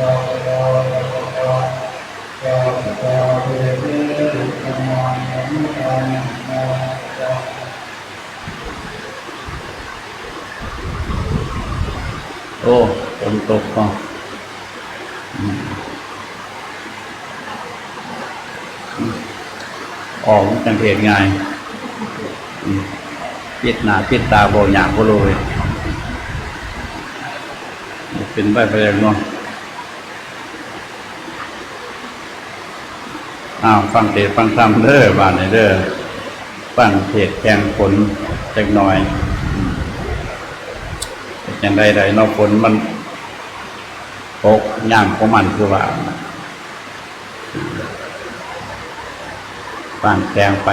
โอ้ฝนตกก็อืมอืมอกจังเหตุง่ายอืมปิดหน้าปิดตาบ่อยากบ่เลยเป็นไปไปเลยเนาะ อ้าวฟังเทศฟังธรรมเด้อบานนี้เด้อฟังเทศแข่งฝนจักหน่อยอย่างใดๆเนาะฝนมันตกย่างของมันคือว่าฟังแข่งไป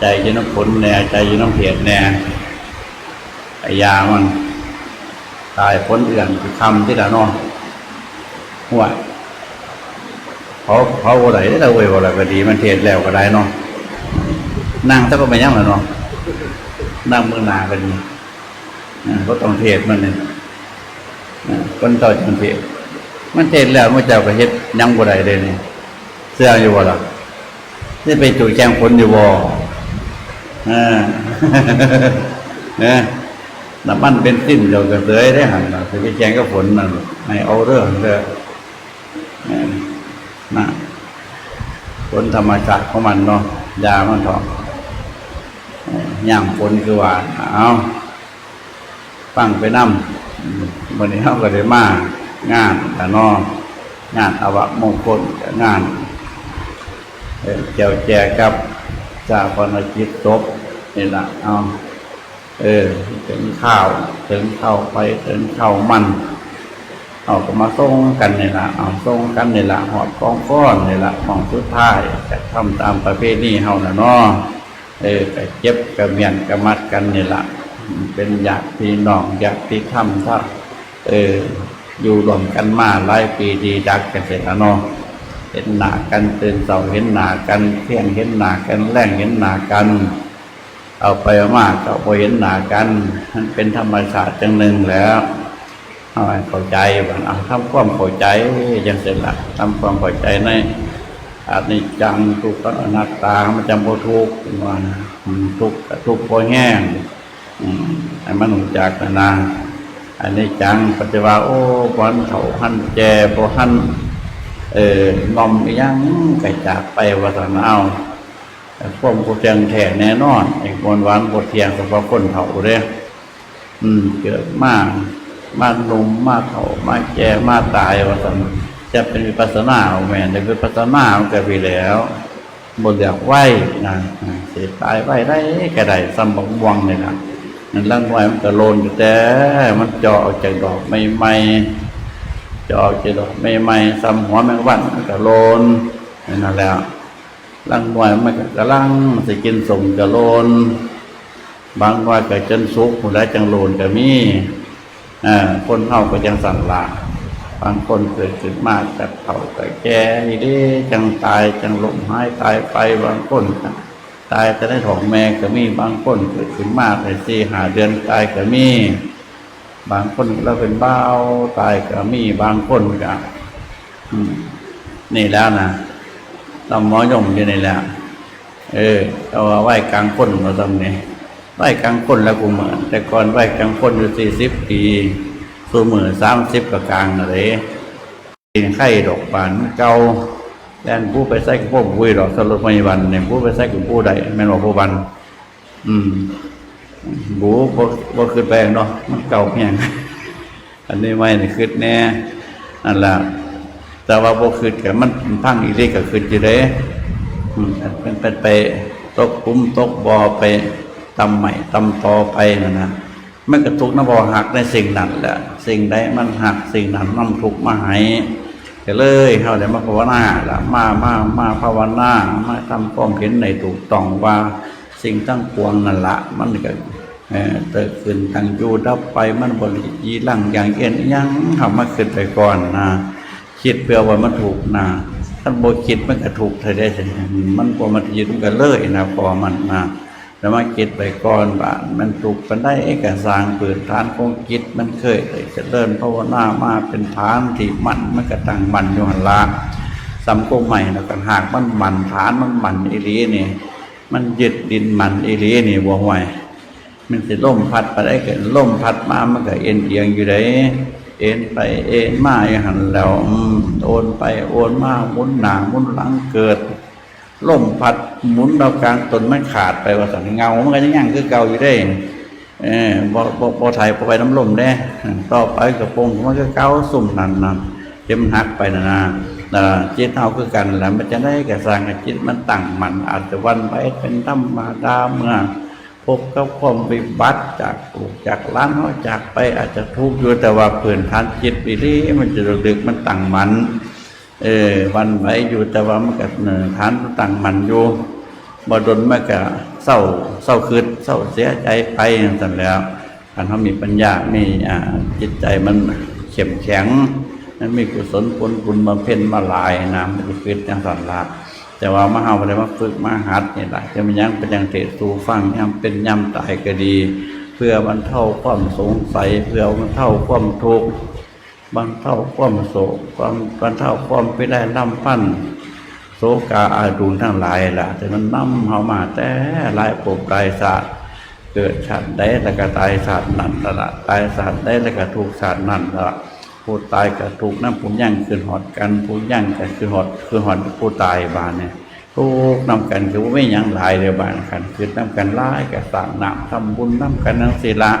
ใจอยืนน้ำฝนแน่ใจอยืนน้ำเพียดแน่ไอยามัน ตายพ้นเอื่อนคือคำที่ละเนอหัว เขาเขาอะไรได้เราเว้ยอะไรก็ดี มันเทศแล้วก็ได้เนาะนั่งถ้าก็ไม่ยั่งแล้วเนาะนั่งมือหนาก็ดีอ่าก็ต้องเทศมันเนี่ยอ่าคนต่อจังเทศมันเทศแล้วเมื่อเจ้าก็เฮ็ดยังบ่ได้เลยนี่เสื้ออยู่บ่ล่ะนี่ไปจู่แจ้งคนอยู่บ่อ่าเนี่ยน้ำมันเป็นสิ้นเดียวกันเลยได้หันนะจะไปแจ้งกับฝนนั่นให้เอาเรื่องเด้อ นะฝนธรรมชาติของมันเนาะยามันถอกย่างฝนคือว่าเอาฟังไปนั่มวันนี้เขาก็ได้มางานแต่นองานอวะมงคลงานเจ้าแจกับจาปนจิตตบนี่ละเอาเออถึงข้าวถึงข้าวไปถึงข้าวมัน เอาก็มาส่งกันนี่ละเอาส่งกันนี่ละหอบกองก้อนนี่ละของสุดท้ายจะทำตามประเพณีเฮาน่ะเนาะเออก็เจ็บกระเมียนกระมัดกันนี่ละเป็นญาติพี่น้องญาติธรรมถ้าเอออยู่รวมกันมาหลายปีดีดักกันเสร็จแล้วเนาะเห็นหน้ากันตื่นเสาเห็นหน้ากันเที่ยงเห็นหน้ากันแรงเห็นหน้ากัน เอาไปมากก็พอเห็นหน้ากันมันเป็นธรรมชาติจังหนึ่งแล้ว เอาให้เข้าใจบ้างเอาทำความเข้าใจยังเสร็จละทำความเข้าใจในอานิจจังทุกข์อนัตตามันจำโบทุกข์ว่านะทุกข์ทุกข์พอแห้งอืมให้มันหนุจากนะนอันนี้จังปฏิว่าโอ้บอนเขาหันแจบหันเอองอมอีหยังไก่จากไปว่าสันเอาพวกกูเทียงแท้แน่นอนไอ้คนหวานกูเทียงเฉพาะคนเฒ่าเด้อืมเกิดมาก มาหนุ่มมาเฒ่ามาแก่มาตายว่าสันจะเป็นวิปัสสนาเอาแม่นแต่วิปัสสนามันก็ไปแล้วบนอยากไหวนะเสียตายไหวได้ก็ไดซ้ำบักบวงเลยนะนั่นร่างไหวมันก็โลนอยู่แต่มันเจาะออกจากดอกไม่ไม่ๆเจาะออกจากดอกไม่ไม่ๆซ้ำหัวแมงวันมันก็โลนนั่นแหล้วลังวายมันก็กระลังสิกินสมกระโลนบางว่าก็จนสุกผู้ใดจังโลนก็มีอ่ คนเฮาก็จังสั่นละบางคนเกิดขึ้นมาจากเฒ่าก็แก่นี่เด้จังตายจังลมหายตายไปบางคนตายจะได้ท้องแม่ก็มีบางคนเกิดขึ้นมาได้สี่หาเดือนตายก็มี บางคนเราเป็นเบ้าตายก็มีบางคนก็นี่แล้วนะตำหมอยมอยู่นี่แหละเออเอาไหว้กลางคนมาตำเนี้ ไหว้กลางคนแล้วกูเหมือนแต่ก่อนไหว้กลางคนอยู่สี่สิบปีสูมือสามสิบกับกลางอะไรกินไข่ดอกบานเก่าแลนผู้ไปใส่กับพวกบุยดอกสรุปไม่วันเนี่ยผู้ไปใส่กับผู้ใดแม่นว่าผู้บัน อืมบูบ่บ่ขึ้นไปเนาะมันเก่าเพียงอันนี้ไม่นี่ขึ้นแน่นั่นแหละแต่ว่าบ่คืนกับมันพังอีกเล็กก็คืนอยู่เด้อืมเป็นเป็นไปตกคุ้มตกบอไป ตำใหม่ตำต่อไปนะนะมันก็ทุกนบ่หักในสิ่งนั้นแหละสิ่งใดมันหักสิ่งนั้นนำทุกข์มาให้ก็เลยเฮาได้มาภาวนาละมามามาภาวนามาทำความเห็นในถูกต้องว่าสิ่งทั้งปวงนั่นละมันก็เอ่อเกิดขึ้นตั้งอยู่ดับไปมันบ่ได้ยีหลังอย่างเอ็นยังเฮามาขึ้นไปก่อนนะคิดเพื่อว่ามันถูกนะท่านโบคิดมันก็ถูกเธอได้สิมันพอมันยืนกันเลยนะพอมันนะ แล้วมาคิดไปก่อนว่ามันถูกกันได้เอกสารปืนฐานของจิตมันเคยได้เริญภาวนามาเป็นฐานที่มันมันก็ตั้งมันอยู่หันละสำโกใหม่แล้วกันหากมันมันฐานมันมันอีหลีนี่ มันยึดดินมันอีหลีนี่บ่ไหวมันสิล่มพัดไปได้เกิดล่มพัดมามันก็เอ็นเอียงอยู่ได้เอ็นไปเอ็นมาอย่างหันแล้วโอนไปโอนมาหมุนหนาหมุนหลังเกิด ล่มพัดหมุนเรากลางตนมันขาดไปว่าสันเงา มันก็ยังยังคือเก่าอยู่ได้ เออบ่บ่บ่ไทยบ่ไปน้ำลมได้ ต่อไปกระโปรงมันก็เก่าสุ่มนั่นนั่นเจ็มนหักไปนะนะจิตเอาคือกันแหล้วมันจะได้กระสร้างจิตมันตั้งมันอาจจะวันไปเป็นธรรมดาเมื่อพบกับความวิบัติจากปลูกจากล้านเขาจากไปอาจจะทุกข์อยู่แต่ว่าเพื่อนทานจิตปีนี้มันจะดึกๆมันตั้งมัน เออวันไหวอยู่แต่ว่ามันก็เนินฐานตั้งมันอยู่บ่ดนมันก็เศร้าเศร้าคืดเศร้าเสียใจไปอย่างนั้นแล้วการเขามีปัญญา มีอ่าจิตใจมันเข้มแข็งมันมีกุศลผลบุญมาเพ่นมาหลายนะมันจะคิดอย่างสันลาแต่ว่ามาเฮาบ่ได้มาฝึกมาหัดนี่แหละจะมันยังเป็นยังเทศสู่ฟังยังเป็นย่ำตายก็ดี เพื่อบรรเทาความสงสัย เพื่อบรรเท่าความทุกข์ บรรเทาความโศกความบรรเทาความไปได้ลำพันโศกาอาดูนทั้งหลายล่ะ แต่มันนำเฮามาแต่หลายภพหลายศาสตร์เกิดชาติได้แล้วก็ตายศาสตร์นั้นละตายศาสตร์ได้แล้วก็ถูกศาสตร์นั้นละผู้ตายก็ถูกน้ำผู้ยั่งคืนหอดกันผู้ยั่งก็คือหอดคือหอดผู้ตายบานเนี่ยทุกนำกันคือว่าไม่ยังหลายเดียวบานกันคือน้ำกันหลายก็สั่งน้ำทำบุญน้ำกันนังศิละ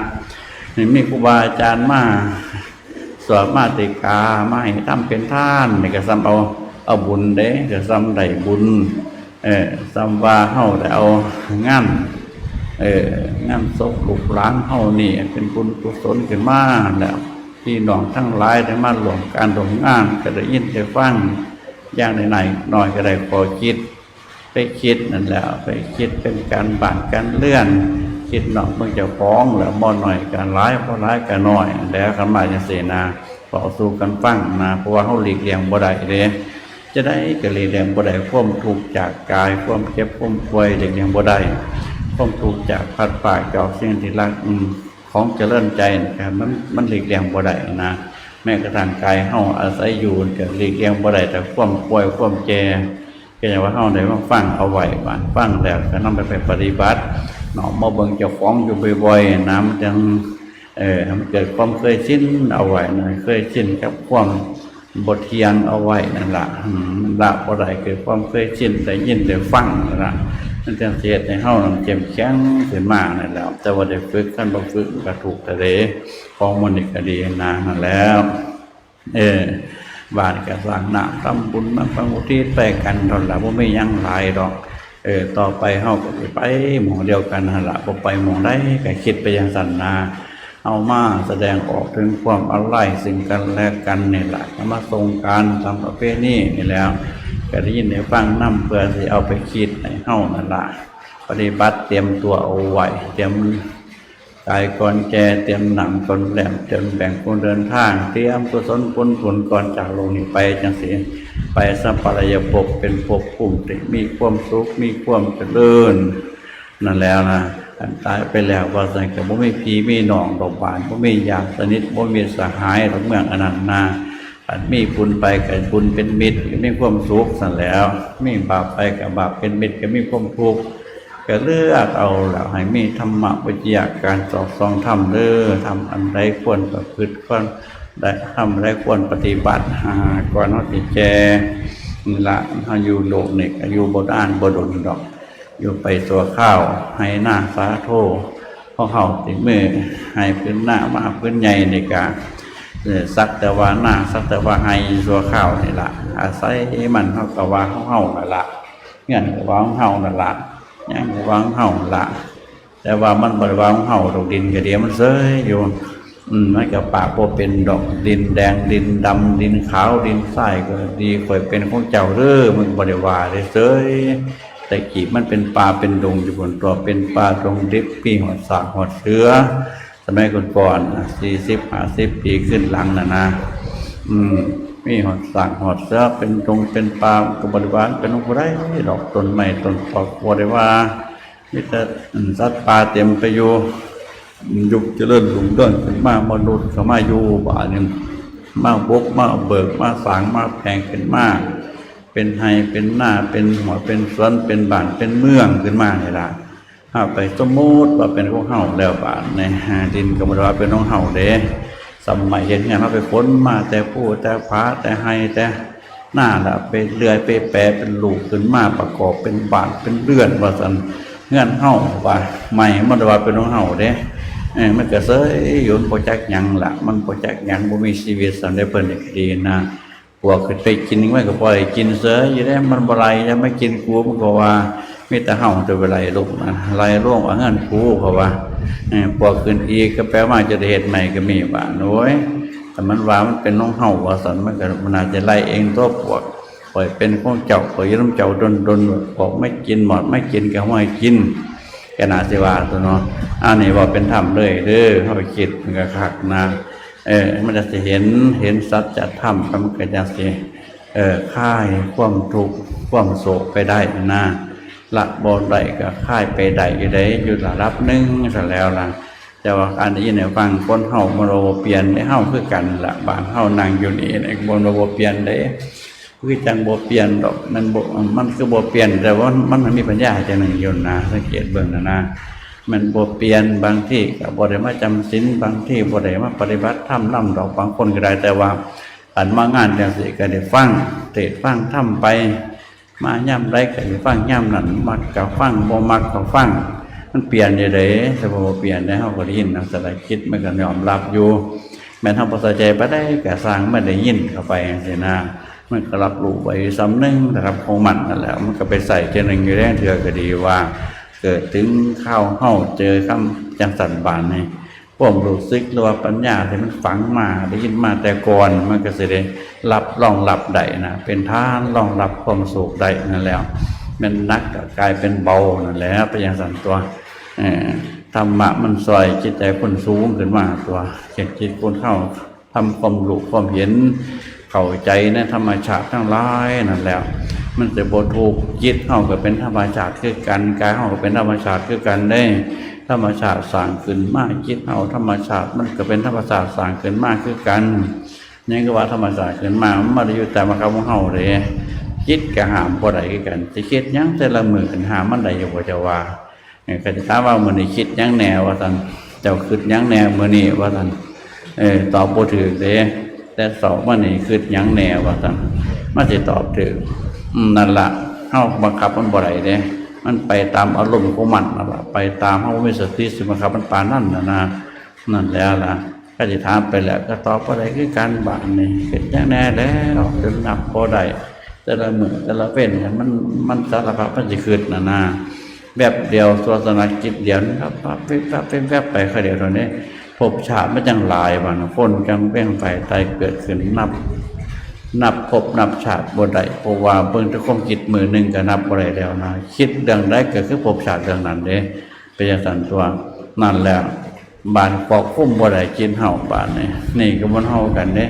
นี่มีครูบาอาจารย์มา สวดมาติกามาให้ทำเป็นท่านนี่ก็ซ้ำเอาเอาบุญเด้ก็ซ้ำได้บุญ เออซ้ำว่าเฮาได้เอางานเอองานศพลูกหลานเฮานี่ เป็นบุญกุศลขึ้นมาแล้วพี่น้องทั้งหลายได้มาร่วมการร่วมงานก็ได้ยินได้ฟังอย่างไหนๆหน่อยก็ได้ขอคิด ไปคิดนั่นแหละไปคิดเป็นการบานการเลื่อน คิดหนอกเมื่อจะฟ้องแล้วบ่หน่อยการร้ายเพราะร้ายกันน้อยแล้วกันมาจะเสนาต่อสู้กันฟังนะเพราะว่าเขาหลีกเลี่ยงบ่ได้เด้จะได้ก็หลีกเลี่ยงบ่ได้ความทุกข์จากกายความเจ็บความป่วยหลีกเลี่ยงบ่ได้ความทุกข์จากพัดปากจากสิ่งที่รักของเจริญใจนะครับมันมันหลีกเลี่ยงบ่ได้นะแม้กระทั่งกายเฮาอาศัยอยู่ก็หลีกเลี่ยงบ่ได้แต่ความป่วยความแก่ก็อย่างว่าเฮาได้มาฟังเอาไว้บ้านฟังแล้วก็นำไปไปปฏิบัติ เนาะมาเบิ่งเจ้าของอยู่บ่อยๆนะมันจังเอ่อมันเกิดความเคยชินเอาไว้นะเคยชินกับความบทเทียนเอาไว้นั่นละมันละบ่ได้เกิดความเคยชินได้ยินได้ฟังนั่นละมันจังสิเฮ็ดให้เฮานั้นเข้มแข็งขึ้นมานั่นแล้ว แต่ว่าได้ฝึกคันบ่ฝึกก็ถูกทะเลของมันนี่ก็ดีนะนั่นแล้ว เออบานก็สร้างน้ำทำบุญมาฟังอุทิศไปกันท่านั้นละบ่มีหยังหลายดอก เออต่อไปเฮาก็สิไปหมู่เดียวกันหั่นล่ะบ่ไปหมู่ใดก็คิดไปอย่างสันนาเอามาแสดงออกถึงความอาลัยสิ่งกันและกันนี่ล่ะเอามาทรงการทำประเพณีนี่แล้วก็ได้ยินได้ฟังนํเพื่อสิเอาไปคิดให้เฮานั่นละปฏิบัติเตรียมตัวเอาไว้เตรียมกายก่อนแก่เตรียมหนังก่อนแหลมเตรียมแบ่งคนเดินทาง เตรียมกุศลผลผลก่อนจากโลกนี้ไปจังสี ไปสัมปรายภพเป็นภพภูมิมีความสุขมีความเจริญนั่นแล้วนะอันตายไปแล้วว่าสังเกตว่าไม่พีไม่หนองดอกบานว่าไม่อยากสนิทว่ามีสหายหรือเมืองอนันต์นาอันมีบุญไปกับบุญเป็นมิตรก็มีความสุขสั่นแล้วมีบาปไปกับบาปเป็นมิตรก็มีความทุกข์ก็เลือกเอาแล้วให้มีธรรมะวิทยาการสอบสองทำเด้อทำอันใดควรประพฤติควร ได้ทำอะควรปฏิบัติหาก่อนเขาติแจนี่ละเขายู่โลกนี่ก็อยู่บนอ่านบดนดอก อยู่ไปตัวข้าวให้หน้าสาโทเพราะเขาติมือให้พื้นหน้ามาพื้นใหญ่ในกาสักแต่ว่าหน้าสักแต่ว่าให้ตัวข้าวนี่ละอาศัยมันเขาก็ว่าเขาเฮานั่นละเงื่อนก็ว่าเขาเฮานั่นละยังวางเห่าละแต่ว่ามันบริวางเห่าดอกดินกระเดียวมันเซยอยู่ มันกับปากโบเป็นดอกดินแดงดินดำดินขาวดินทรายก็ดีข่อยเป็นของเจ้าเด้อมึงบริวาได้เซยแต่กีบมันเป็นป่าเป็นดงอยู่บนตัวเป็นป่าตรงดิบปีหอดสากหอดเสือสมัยก่อนๆสี่สิบห้าสิบปีขึ้นหลังนะนะอืมมีหอดสากหอดเสือเป็นตรงเป็นปลากับบริวารเป็นองค์ไรดอกต้นไม้ต้นปอกบริวารมีแต่สัตว์ป่าเต็มไปอยู่ ยุคเจริญหลงเดินขึ้นมามนุษย์เขามาอยู่บ้านนี่มาบกมาเบิกมาสางมาแพงเป็นมากเป็นไฮเป็นหน้าเป็นหัวเป็นสวนเป็นบ้านเป็นเมืองขึ้นมาเลยล่ะถ้าไปสมมติว่าเป็นของเฮาแล้วบ้านในหาดินก็บ่ได้ว่าเป็นของเฮาเด้สมัยเห็นงานเราไปค้นมาแต่ผู้แต่พระแต่ไฮแต่หน้าละไปเลื่อยไปแปรเป็นลูกขึ้นมาประกอบเป็นบ้านเป็นเรือนว่าซั่นเงื่อนเฮาว่าใหม่มันได้ว่าเป็นของเฮาเด้ มันก็เสยอยู่มันบ่จักยังละมันบ่จักยังบ่มีชีวิตสำได้เพิ่นอีกดีนะพวกขึ้นไปกินไว้ก็ปล่อยกินเสยอยู่ได้มันบ่ไรจะไม่กินกูมันก็ว่ามีแต่เฮาจะไปไล่ลูกนะไล่ล่วงว่างั้นกูเพราะว่าเออพวกขึ้นอีกก็แปลว่าจะเฮ็ดใหม่ก็มีว่าโอ้ยแต่มันว่ามันเป็นน้องเฮาว่าซั่นมันก็มันอาจจะไล่เองตัวพวกปล่อยเป็นของเจ้าปล่อยน้ำเจ้าดนๆบอกไม่กินหมดไม่กินก็ห้อยกิน แกนาสิวาตัวเนาะอันนี้ว่าเป็นธรรมเลยเด้อเข้าไปคิดมันก็คักนะเออ มันจะสิเห็นเห็นสัจธรรมมันก็จะสิเออค่ายความทุกข์ความโศกไปได้นะละบ่ได้ก็ค่ายไปได้อยู่ได้อยู่ระดับหนึงซะแล้วล่ะแต่ว่าการได้ยินได้ฟังคนเฮาบ่รู้เปลี่ยนได้เฮาคือกันละบานเฮานั่งอยู่นี่บ่รู้เปลี่ยนได้ คือจังบ่เปลี่ยนดอกมันบ่มันคือบ่เปลี่ยน แต่ว่ามันมันมีปัญญาจังหนึ่งยู่นะสังเกตเบิ่งนะนะมันบ่เปลี่ยนบางที่ก็บ่ได้มาจำศีลบางที่บ่ได้มาปฏิบัติธรรมนำดอกบางคนก็ได้แต่ว่าอันมางานจังซี่ก็ได้ฟังเทศน์ฟังธรรมไป มาย่ำไรก็ได้ฟังย่ำนั้นมักก็ฟังบ่มักก็ฟังมันเปลี่ยนอยู่เด้แต่บ่เปลี่ยนได้เฮาก็ได้ยินนำสลายคิดมันก็ยอมรับอยู่ แม้นเฮาบ่เข้าใจบ่ได้ก็สร้างไม่ได้ยินเข้าไปจังซี่นะ มันก็รับรู้ไปสำนึงนะครับของมันนั่นแหละมันก็ไปใส่เจหนึ่งอยู่แรงเถื่อก็ดีว่า เกิดถึงข้าวเฮาเจอคำจังสันบานนี่พวกรู้สึกหรือว่าปัญญาที่มันฝังมาได้ยินมาแต่ก่อนมันก็สิได้รับรองรับได้นะเป็นท่านรองรับความสุขได้นั่นแล้วมันนักกกลายเป็นเบานั่นแหละไปอย่างสันตัวธรรมะมันซอยจิตใจคนสูงขึ้นมาตัวเจ็ดจิตคนเข้าทำความรู้ความเห็น เข้าใจในธรรมชาติทั้งหลายนั่นแล้ว มันจะบถูกจิตเฮาก็เป็นธรรมชาติคือกันกายเฮาก็เป็นธรรมชาติคือกันได้ ธรรมชาติสร้างขึ้นมากจิตเฮาธรรมชาติมันก็เป็นธรรมชาติสร้างขึ้นมากคือกันนี่ก็ว่าธรรมชาติขึ้นมามันมาอยู่แต่มาคำของเฮาเลยจิตก็หามบ่ได้คือกันสิคิดยังแต่ละมือกันหามมันได้อยู่บ่จะว่าเนี่ยก็จะถามว่ามื้อนี้คิดยังแนวว่าซั่นเจ้าคิดยังแนวมือนี้ว่าซั่นเออตอบบ่ถูกเด้ แต่สอบว่านี่คือยังแนวว่าซั่นมันสิตอบถึงอืมนั่นละเฮาบังคับมันบ่ได้เด้มันไปตามอารมณ์ของมันนั่นล่ะไปตามเฮามีสติสิบังคับมันปานนั่นน่ะนะนั่นแล้วล่ะก็สิถามไปแล้วก็ตอบบ่ได้คือการบาดนี่เป็นจังแน่แล้วจนนับบ่ได้แต่ละมือแต่ละเว้นเนี่ยมันมันสารพัดมันสิคิดน่ะนะแบบเดียวศาสนากิจเดียวนะครับปั๊บปิ๊บเปิ๊บแวบไปแค่เดียวเท่านี้ ภพชาติมันจังหลายวันคนจังเป้งไปตายเกิดขึ้นนับ นับภพนับชาติบ่ได้เพราะว่าเบิ่งแตะความคิดมือหนึ่งก็นับบ่ได้แล้วนะคิดเรื่องใดก็คือภพชาติเรื่องนั้นเด้เป็นจังซั่นตัวนั่นแหล้วบานปอกคุ้มบ่ได้กินเฮาบานนี่นี่ก็บ่เฮากันเด้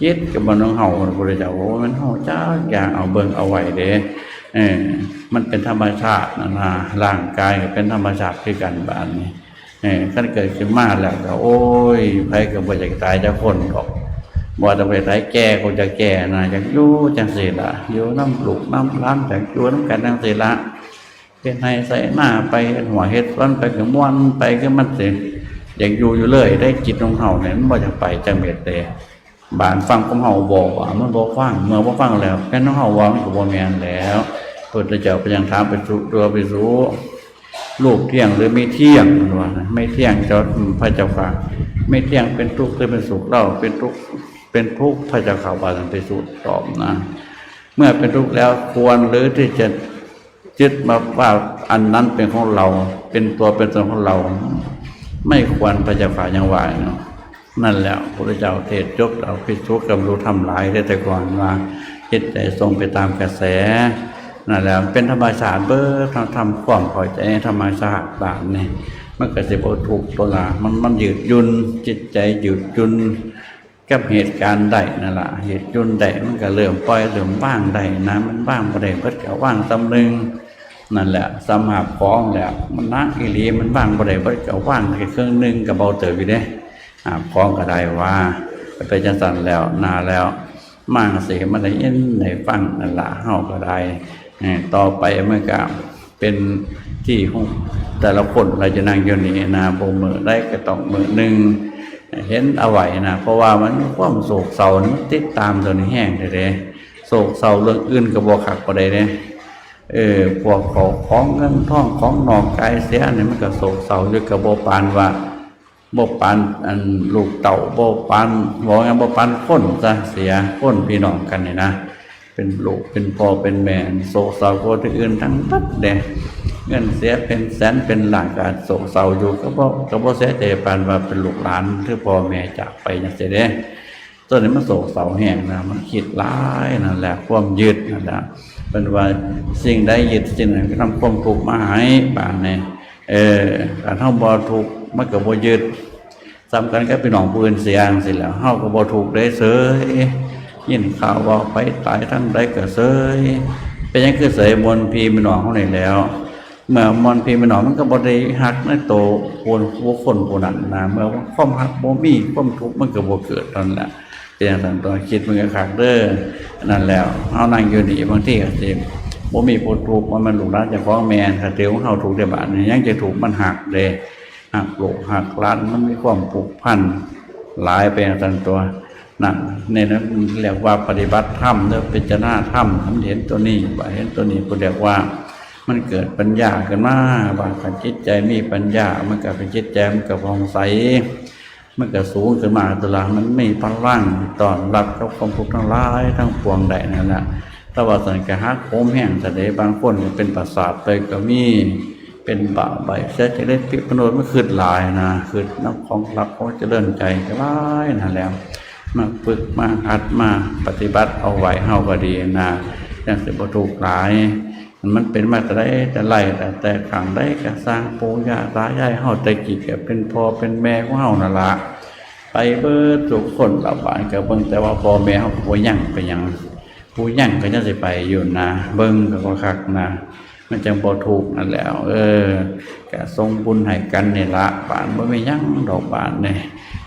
คิดก็บ่น้องเฮาบ่ได้จ้าโอ้มันเฮาจ้าอย่างเอาเบิ่งเอาไว้เด้เออมันเป็นธรรมชาตินะร่างกายก็เป็นธรรมชาติคือกันบานนี้ ขั้นเกิดขึ้นมาแล้วก็โอ้ยไผก็บ่อยากตายจะคนหรอกบ่ต้องไปตายแก่ก็จะแก่นะจักอยู่จังซี่ล่ะอยู่น้ำลูกน้ำร้านจักอยู่น้ำกันจังซี่ล่ะเป็นให้ใส่หน้าไปหัวเฮ็ดวันไปก็ม่วนไปก็มันเสิอยากอยู่อยู่เลย ได้จิตของเฮาเนี่ยมันบ่อยากไปจังเม็ดเดบานฟังของเฮาบอกว่ามันบ่ฟังเมื่อบ่ฟังแล้วแค่น้องเฮาว่ามันก็บ่แม่นแล้วพระพุทธเจ้าพยังถามไปสู่ตัวไปสู่ ลูกเที่ยงหรือไม่เที่ยงมันว่านะไม่เที่ยงเจ้าพระเจ้าค่ะไม่เที่ยงเป็นทุกข์หรือเป็นสุขเล่าเป็นทุกข์เป็นทุกข์พระเจ้าข่าวบาลันไปสู่ตอบนะ เมื่อเป็นทุกข์แล้วควรหรือที่จะยึดมาว่าอันนั้นเป็นของเรา เป็นตัวเป็นตนของเรา ไม่ควรพระเจ้าข่ายังว่าเนาะนั่นแหละพระเจ้าเทศยกเราพิทุกข์กับรู้ทำหลายได้แต่ก่อนว่าจิตใจทรงไปตามกระแส นั่นแหละเป็นธรรมชาติเบิกทำทำความพอใจธรรมชาติบางนี่ยมันก็จะบถูกตัวละมันมันยืดยุนจิตใจหยืดยุนกับเหตุการณ์ใดนั่นแหละเหตุยุนใดมันก็เริ่มปล่อยเริ่มว่างใดนะมันว่างประเดี๋ยวเพิ่ก็ว่างตำลึงนั่นแหละสำหรับของแหละมันนักอีหลีมันว่างบ่ได้บ่ได้ก็ว่างแค่เครื่องหนึงก็เบาเติบอยู่เด้หาของก็ได้ว่าไปจังซั่นแล้วนาแล้วมางเสิมันได้ยินได้ฟังนั่นละเฮาก็ได้ ต่อไปมันก็เป็นที่ของแต่ละคนเราจะนั่งอยู่นี่นะบ่มือได้ก็ต้องมือหนึ่งเห็นเอาไว้นะเพราะว่ามันความโศกเศร้ามันติดตามตัวนี้แห้งเลยเด้โศกเศร้าเรื่องอื่นก็บ่คักบ่ได้เด้เออพวกของของเงินทองของนอกกายเสียเนี่ยมันก็โศกเศร้าอยู่กับบ่ปานว่าบ่ปานอันลูกเต่าบ่ปานบ่งั้นบ่ปานคนซะเสียคนพี่น้องกันเนี่ยนะ เป็นลูกเป็นพ่อเป็นแม่โศกเศร้ากว่าที่อื่นทั้งตัดเด้เงินเสียเป็นแสนเป็นล้านการโศกเศร้าอยู่ก็บ่ก็บ่เสียใจปานว่าเป็นลูกหลานคือพ่อแม่จากไปจังซี่เด้ตัวนี้มันโศกเศร้าแห้งนะมันคิดหลายนั่นแหละความยึดนั่นแหละเป็นว่าสิ่งใดยึดสิ่งนั้นก็นำความทุกข์มาให้บานเนี้เออการเฮาบ่ทุกมันก็บ่ยึดสำคัญกับพี่น้องผู้อื่นเสียงซี่แล้วเฮาก็บ่ทุกได้เสย ยินข่าวว่าไปตายทั้งใดก็เสยเป็นยังคือเสยมนพีมนองเขาไหนแล้ว เมื่อมนพีมนองมันก็บ่ได้หักในโตคนผู้คนผู้นั้นนะเมื่อความหักบ่มีความทุกข์มันก็บ่เกิดนั่นแหละเป็นอย่างนั้นตัวคิดมันก็คักเด้อนั่นแล้วเฮานั่งอยู่นี่บางที่ก็สิบ่มีผู้ทุกข์ว่ามันลูกหลานจ้าของแมนถ้าเดี๋ยวเฮาถูกได้บานยังจะถูกมันหักเด้หักโลกหักหลานมันมีความผูกพันหลายไปอย่างนั้นตัว นั่นในนั้นเรียกว่าปฏิบัติธรรมเนื้อเป็นจนาธรรมทำเห็นตัวนี้ว่าเห็นตัวนี้ก็เรียกว่า มันเกิดปัญญาขึ้นมาว่าการจิตใจมีปัญญา มันก็เป็นจิตใจมันก็ผ่องใสมันก็สูงขึ้นมาตัวละมันไม่พลังตอนรับกับความทุกข์ทั้งหลายทั้งปวงใดนั่นแหละถ้าว่าสังกะฮักโคมแห้งแสดบางคนเป็นประสาทไปก็มีเป็นบ่าใบเสียจะเล่นพิพนนมันคืดหลายนะคืดน้ำของรับเขาจะเลื่อนใจก็ร้ายนั่นแหล้ว มาฝึกมาหัดมาปฏิบัติเอาไว้เฮาก็ดีนะอย่างสิบ่ถูกหลาย มันเป็นมาแต่ได้แต่ไรแต่แต่ขังได้ก็สร้างปูยาตายายเฮาแต่กี่ก็เป็นพ่อเป็นแม่ของเฮานั่นละไปเบิดทุกคนละบานก็เบิ่งแต่ว่าพ่อแม่เฮาก็บ่ยังไปยังผู้ยังก็จะสิไปอยู่นะ เบิ่งก็คักนะ มันจังบ่ถูกนั่นแหล้ว เออก็ส่งบุญให้กันนี่ละบานบ่ไมีหยังดอกบานเนี่ย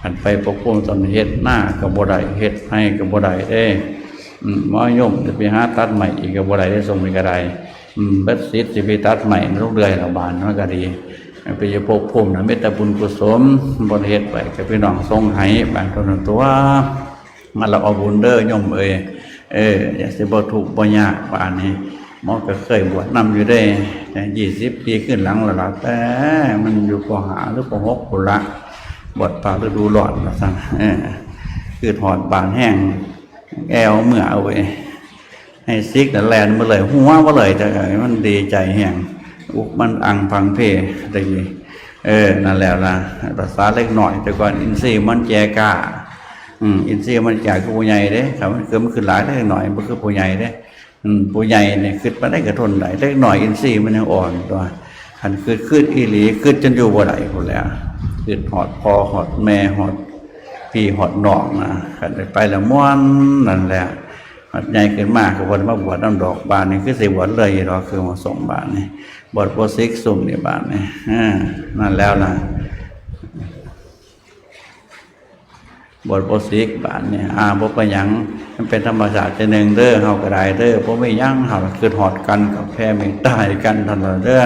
อันไปปกป้องตนเฮ็ดหน้าก็บ่ได้เฮ็ดให้ก็บ่ได้เด้อืมอยมจะไปหาตัดใหม่อีกก็บ่ได้ได้ส่งนี่ก็ไดอืมเบิดสิทธิ์สิไปตัดใหม่ทุกเดือนละบานมันก็ดีไปอยู่ภพภูมิน่ะเมตตาบุญกุศลบ่เฮ็ดไปก็พี่น้องส่งให้บางตัวนั้นตัวมันเราเอาบุญเด้อยมเอ้ยเอออย่าสิบ่ทุกบ่ยากบานนี้ หมอก็เคยบวชนำอยู่ได้แต่ยี่สิบปีขึ้นหลังละละแต่มันอยู่ปหาหรือปหกปุละบวชป่าฤดูร้อนละสั่งคือถอดบานแห้ง แอวเมื่อเอาไว้ให้ซิกแต่แลนมาเลยหัวมาเลยแต่มันดีใจแห้งอุกมันอังพังเพได้เออ นั่นแล้วนะภาษาเล็กหน่อย แต่ก่อนอินทรีย์มันแจกาอืมอินทรีย์มันใหญ่คือผู้ใหญ่เด้ครับมันคือมันคือหลายได้หน่อยมันคือผู้ใหญ่เด้ ผู้ใหญ่เนี่ยขึ้นมาได้กระทนไหลเล็กหน่อยอินทรีย์มันยังอ่อนตัวหันขึ้นขึ้นอีหลีขึ้นจนอยู่บ่ไหลหมดแล้วขึ้นหอดพอหอดแม่หอดพี่หอดน้องนะขันไปแล้วม้วนนั่นแหละหอดใหญ่ขึ้นมากกับวันมาบวชน้ำดอกบานนี่คือสิบวชเลยเราคือมาส่งบานนี่บวชโปรซิกซุ่มนี่บานนี่นั่นแล้วนะ บทโปสิกบาทเนี่ยอาบ่ไปยังมันเป็นธรรมชาสติชหนึ่งเด้อเฮาก็ไดเด้อบ่ไม่ยั้งเฮาคือหอดกันกับแผ่เมตตาให้กันทันละเด้อ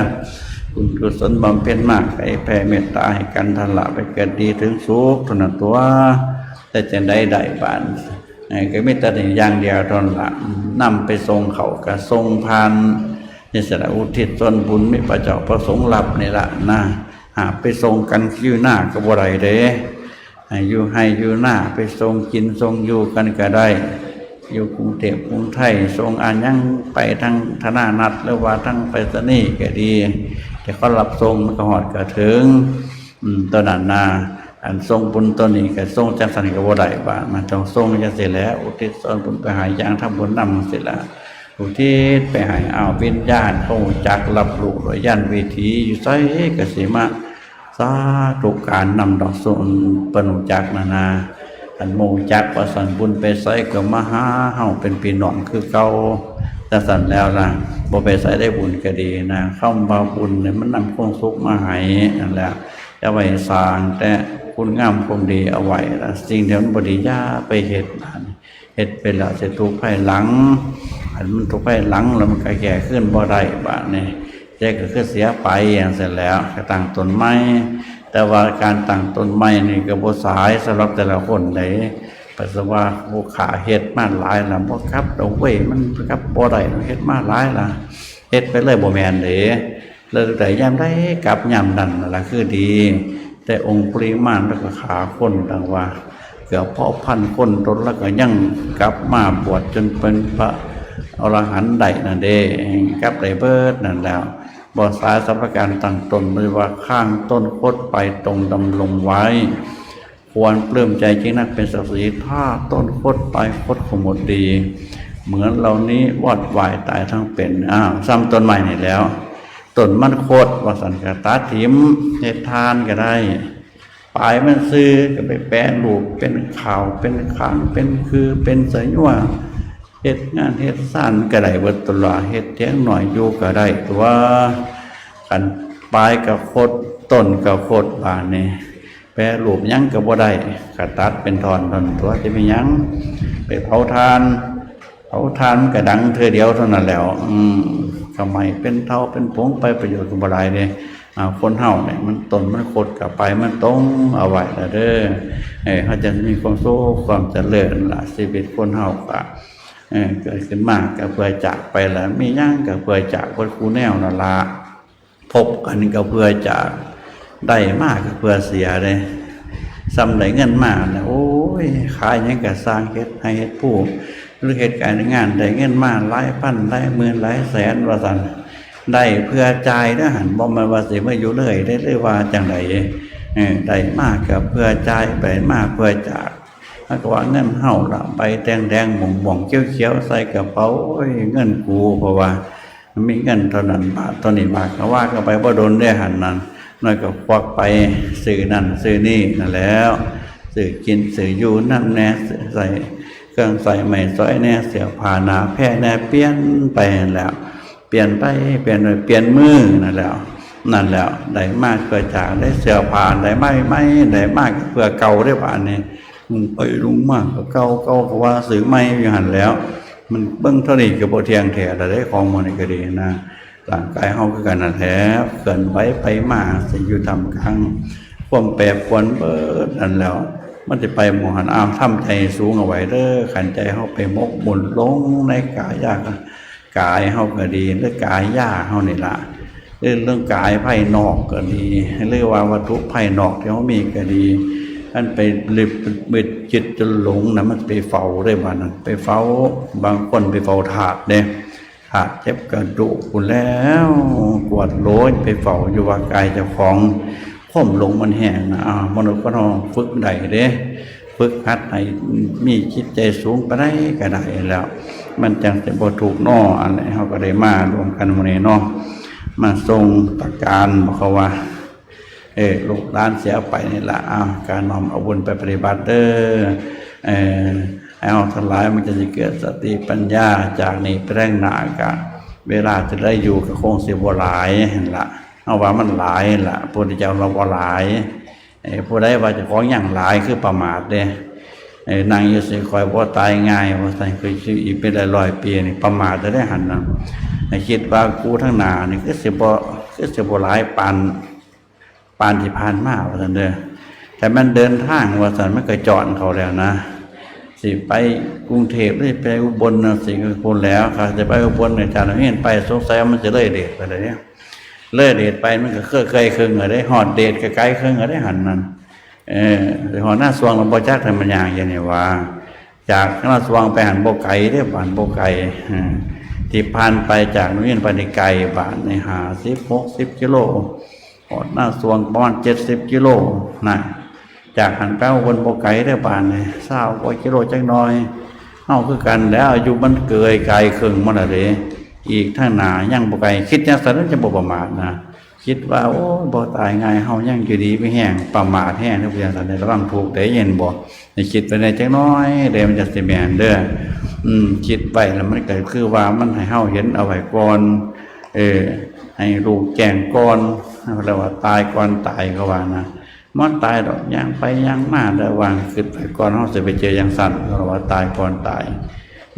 คุณกุศลบำเพ็ญมากไปแผ่เมตตาให้กันทันละไปเกิดดีถึงสุขทนั้นตัว แต่จะได้ได้บานไอ้ก็มีแต่อย่างเดียวเท่านั้นละนำไปทรงเขาก็ทรงผ่านนิสระอุทิศส่วนบุญไมีพระเจ้าประสงค์รับนี่ละนะหาไปทรงกันคิวหน้าก็บ่ได้เด้ให้ อยู่ให้อยู่หน้าไปทรงกินทรงอยู่กันก็ได้ อยู่กรุงเทพกรุงไทยทรงอ่านยังไปทั้งธนานัดหรือว่าทั้งไปสนีย์ก็ดี แต่เขารับทรงมันก็หอดก็ถึงตอนนั้นนาอันทรงบุญตัวนี้ก็ทรงจังสันกับบ่ได้บ้านมันต้องทรงจะเสร็จแล้ว อุทิศส่วนบุญไปหายอย่างทำบุญนำเสร็จแล้วอุทิศไปหายอ้าววิญญาณเขาจักรับรู้โดยยันวิถีอยู่ไสกสิมา สาธุการนำดอกสุนปนุจักนานาอันโมจักประสันบุญไปใส่กับมหาเฮาเป็นปีน้องคือเก่าแต่สันแล้วนะบ่ไปใส่ได้บุญก็ดีนะเข้ามาบุญเนี่ยมันนำความสุขมาให้นั่นแหละจะไว้สร้างแต่คุณงามความดีเอาไว้ละสิ่งที่มันบ่ดียาไปเฮ็ดนั่นเฮ็ดไปแล้วจะทุกข์ภายหลังอันมันทุกข์ภายหลังแล้วมันก็แก่ขึ้นบ่ได้บ้าดนี้ แจ้ก็คือเสียไปอย่างเสร็จแล้วก็ตั้งตนใหม่แต่ว่าการตั้งตนใหม่นี่ก็บ่สายสำหรับแต่ละคนเลยปัสสาวะผู้ขาเฮ็ดมาหลายล่ะบ่ครับเอาเว้ยมันครับบ่ได้เฮ็ดมาหลายล่ะเฮ็ดไปเลยบ่แม่นเด้เลยแต่ยามได้กลับยามนั้นนั่นล่ะคือดี แต่องค์ปริมาณแล้วก็ขาคนดังว่าเกือบพอพันคนตนแล้วก็ยังกลับมาบวชจนเป็นพระอรหันต์ได้นั่นเด้กลับได้เบิดนั่นแล้ว บ่สาสัพพการตั้งตนเลยว่าข้างต้นโคตรไปตรงดำลงไว้ ควรปลื้มใจจริงนักเป็นศักดิ์ศรีถ้าต้นโคตรไปโคตรขมดดี เหมือนเหล่านี้วอดวายตายทั้งเป็นอ้าวซ้ำต้นใหม่นี่แล้วต้นมันโคตรวสันกตาถิมเฮ็ดทานก็ได้ปลายมันซื้อก็ไปแปลรูปเป็นข่าวเป็นขังเป็นคือเป็นสายว่า เฮ็ดงานเฮ็ดสั้นก็ได้เบิดตลอดเฮ็ดเทียงหน่อยอยู่ก็ได้ตัวกันปลายกับโคตรต้นกับโคตรบานนี่แปรรูปยังก็บ่ได้กระตัดเป็นทอนทอนตัวจะมีหยังไปเผาทานเผาทานก็ดังเธอเดียวเท่านั้นแล้ว อืมทำไมเป็นเท่าเป็นผงไปประโยชน์กับอะไรเนี่ยอ่าคนเฮาเนี่ยมันตนมันโคดกลับไปมันตรงเอาไว้ละเด้อเออเขาจะมีความสุขความเจริญละชีวิตคนเฮาก็เออ เกิดขึ้นมาก็เพื่อจากไปแล้วไมีหยังก็เพื่อจากคนคูแนวนั่นละพบกันก็เพื่อจากได้มากก็เพื่อเสียเลยซ้ำได้เงินมากนะโอ้ยขายยังก็สร้างเฮ็ดให้เฮ็ดผู้หรือเหตุการณ์งานได้เงินมากหลายพันหลายหมื่นหลายแสนว่าซั่นได้เพื่อใจนะหันบ่แมาว่าสิมาอยู่เลยได้เลยว่าจังไดเออได้มากก็เพื่อใจไปมากเพื่อจาก ถ้าก็ว่าเงินเฮาละใบแดงๆหม่องๆเขียวใส่กระเป๋าเงินกูเพราะว่ามีเงินเท่านั้นบาทเท่านี้บาทก็ว่าก็ไปบ่าโดนได้หันนั้นน้อยก็ควักไปซื้อนั่นซื้อนี่นั่นแล้วซื้อกินซื้ออยู่น้ำแน่ใส่เครื่องใส่ใหม่ซอยแน่เสียผ่าหนาแพ้แน่เปลี่ยนไปแล้ว เปลี่ยนไปเปลี่ยนไปเปลี่ยนมือนั่นแล้วนั่นแล้วได้มากเพื่อจากได้เสียผ่านได้ไม่ไม่ได้มากเพื่อเก่าได้ผ่านนี่ ลุงไปลุงมากก็เก่าเก่าก็ว่าซื้อไม่อยู่หันแล้ว มันเบิ้งเท่านี้ก็บ่เทียงแถแต่ได้ของมันก็ดีนะร่างกายเฮาคือกันนั่นแหละเกินไว้ไปมาสิอยู่ทำกลางความแปรปวนเบิดนั่นแล้ว มันจะไปหมู่หันอ้าวทำใจสูงเอาไว้เด้อขันใจเฮาไปมกหมุนลงในกายยากกายเฮาก็ดีหรือกายย่าเฮานี่ละเรื่องกายภายนอกก็ดีหรือว่าวัตถุภายนอกที่เฮามีก็ดี อันไปลิบเบ็ดจิตจนหลงนะมันไปเฝ้าได้บ้านั้นไปเฝ้าบางคนไปเฝ้าถาดเนี่ยขาดเจ็บกระดูกคุณแล้วกวดโรยไปเฝ้าอยู่ว่ากายเจ้าของข่มหลงมันแห้งนะอ่ามนุษย์ก็ต้องฝึกได้เด้ฝึกหัดให้มีจิตใจสูงไปได้ก็ได้แล้ว มันจังจะบ่ถูกนออะไรเขาก็ได้มารวมกันมาในนอมาทรงประการบอกเขาว่า เออลูกหลานเสียไปนี่ละอ้าวการน้อมเอาบุญไปปฏิบัติเด้อเออเอาทั้งหลายมันจะเกิดสติปัญญาจากนี้ไปแรงหนากะเวลาจะได้อยู่กับคงเสียบหลายเห็นละเอาว่ามันหลายละพระพุทธเจ้าเราบ่หลายเออผู้ใดว่าจะของอย่างหลายคือประมาทเด้เออนางอยู่สิคอยบ่ตายง่ายว่าใส่เคยชีวิตอีกเป็นหลายๆปีนี่ประมาทจะได้หันนะให้คิดว่ากูทั้งหนานี่คือเสิบ่คือสิบ่หลายปานานที่ผ่านมาว่าสันเด้อแต่มันเดินทางว่าสันมันก็จอดเขาแล้วนะ สิไปกรุงเทพหรือไปอุบลนะสิก็คนแล้วค่ะจะไปอุบลในจานเห็นไปสงสัยว่ามันจะเล่ยเดชไปเลยเนี่ยเล่ยเดชไปมันก็เคยเคยเคยเงได้หอดเดชไกลๆเคยเงได้หันนั่นเออหอดหน้าสวงเราบ่จักทำมันอย่างย่างนี้ว่า จากหน้าสวงไปหันโบไก่ได้บ้านโบไก่ที่ผ่านไปจากโรงเรียนไปในไกลบ้านในหาสิบหกสิบกิโล อดหน้าสวงประมาณเจ็ดสิบกิโลนะจากหันแป้วบนโบไก่ได้บานเลยเศร้ากว่ากิโลจังน้อยเฮาคือกันแล้วอายุมันเกยไกลครึ่งมันอะไรอีกทั้งหนายังโบไก่คิดจังสันนั้นจะบ่ประมาทนะคิดว่าโอ้บ่ตายง่ายเฮายังอยู่ดีไม่แห้งประมาทแห้งทุกอย่างสันในระวังถูกแต่เย็นบ่ในคิดไปในจักหน้อยเดี๋ยวมันจะสิแมนเด้ออืมคิดไปแล้วมันก็คือว่ามันให้เฮาเห็นเอาไว้ก่อนเออให้ลูกแจ้งก่อน เรียกว่าตายก่อนตายก็ว่านะมันตายดอกยางไปยางมาระวังขึ้นไปก่อนเฮาสิไปเจออย่างสั่นก็ว่าตายก่อนตาย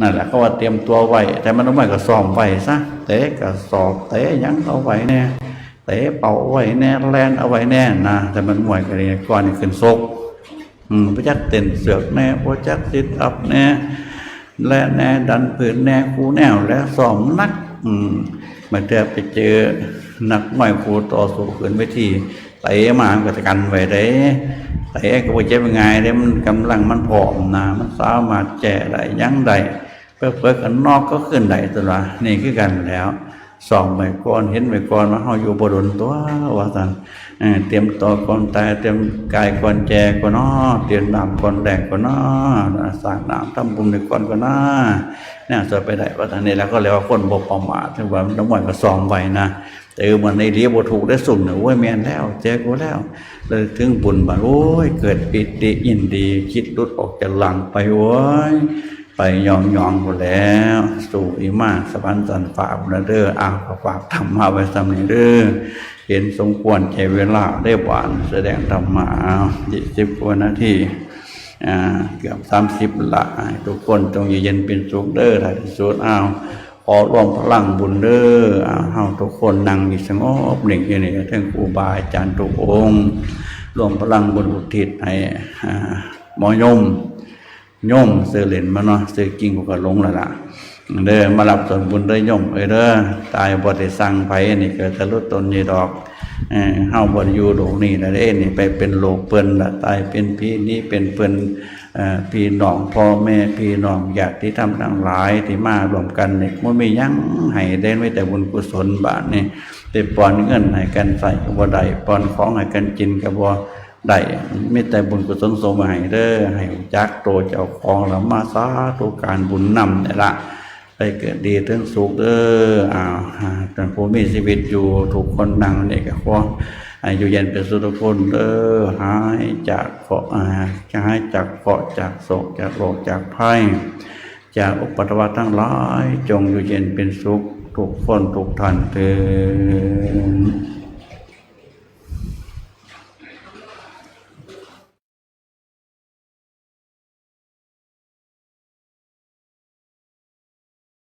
นั่นแหละเขาว่าเตรียมตัวไว้แต่มันต้องไม่ก็ซ้อมไว้ซะเตะก็สอบเตะยังเอาไว้แน่เตะเป่าไว้แน่แลนเอาไว้แน่นะแต่มันมวยกันเลยก่อนขึ้นซกอืมพระจักเต้นเสือกแน่พระจักซิดอัพแน่และแน่ดันผืนแน่คูแนวและซ้อมนัก อืมมาเจอไปเจอ นักมวยครูต่อสู้ขึ้นไปที่เตะมามันก็จะกันไว้ได้เตะก็บ่เจ็บยังไงเด้มันกำลังมันผอมนะมันสามารถแจ้ได้ยั้งได้เพื่อเพื่อกันนอกก็ขึ้นได้ตัวละนี่คือกันแล้วสองไว้ก่อนเห็นไว้ก่อนว่าเฮาอยู่บ่โดนตัวว่าซั่นเตรียมตัวก่อนตายเตรียมกายก่อนแจก่อนนาะเตรียมน้ำก่อนแดงก่อนนาะสร้างน้ำทำบุญไปก่อนก่อนนา เนี่ยจะไปได้ว่าทางนี้แล้วก็เรียว่าคนบ่ประมาทถึงว่าน้ำมันก็ซอมไว้นะแต่เออมันในเรียบถูกได้สุ่มเนี่ยโอ้ยแมนแล้วแจกูแล้วเลยถึงบุญบาโอ้ยเกิดปิติยินดี คิดรุดออกจากหลังไปโอ้ยไปยองยองหมดแล้ว สู่อีมาสะพันสันฝากนะเด้ออ้าวก็ฝากธรรมะไว้สำนีเด้อเห็นสมควรใช้เวลาได้หวานแสดงธรรมะยี่สิบกว่านาที่ เกือบสามสิบละทุกคนจงอยู่เย็นเป็นสุขเด้อถ้าที่สุดอ้าวขอร่วมพลังบุญเด้ออ้าวเฮาทุกคนนั่งอยู่สงบหนึ่งอยู่นี่ทั้งครูบาอาจารย์ทุกองค์ร่วมพลังบุญอุทิศให้หมอยมโยมเสือเหรนมาเนาะเสือกิ่งก็หลงแล้วล่ะ เด้อมารับส่วนบุญเด้อโยมเอ้เด้อตายบ่ได้สั่งไผนี่เกิดทะลุตนยีดอกเฮาบ่ได้อยู่โลกนี้นะเด้นี่ไปเป็นโลกเปิ้นละตายเป็นพี่นี้เป็นเปิ้นเอ่อพี่น้องพ่อแม่พี่น้องญาติธรรมทั้งหลายที่มารวมกันเนี่บ่มียั้งให้ได้ไม่แต่บุญกุศลบาดนี่ได้ปอนเงินให้กันใส่ก็บ่ได้ปอนของให้กันกินก็บ่ได้ไม่แต่บุญกุศลสมให้เด้อให้จักโตเจ้าของล้วมาสาธุการบุญนำนี่ละ ไปเกิดดีถึงสุขเด้ออ้าวท่านผู้มีชีวิตอยู่ถูกคนนั่งนี่ยก็ขอให้อยู่เย็นเป็นสุขทุกคนเด้อหายจากเกาะห์อ่าจะหายจากเกาะจากโศกจากโรคจากภัยจากอุปตวะทั้งหลาย จงอยู่เย็นเป็นสุขถูกคนถูกทันเถิด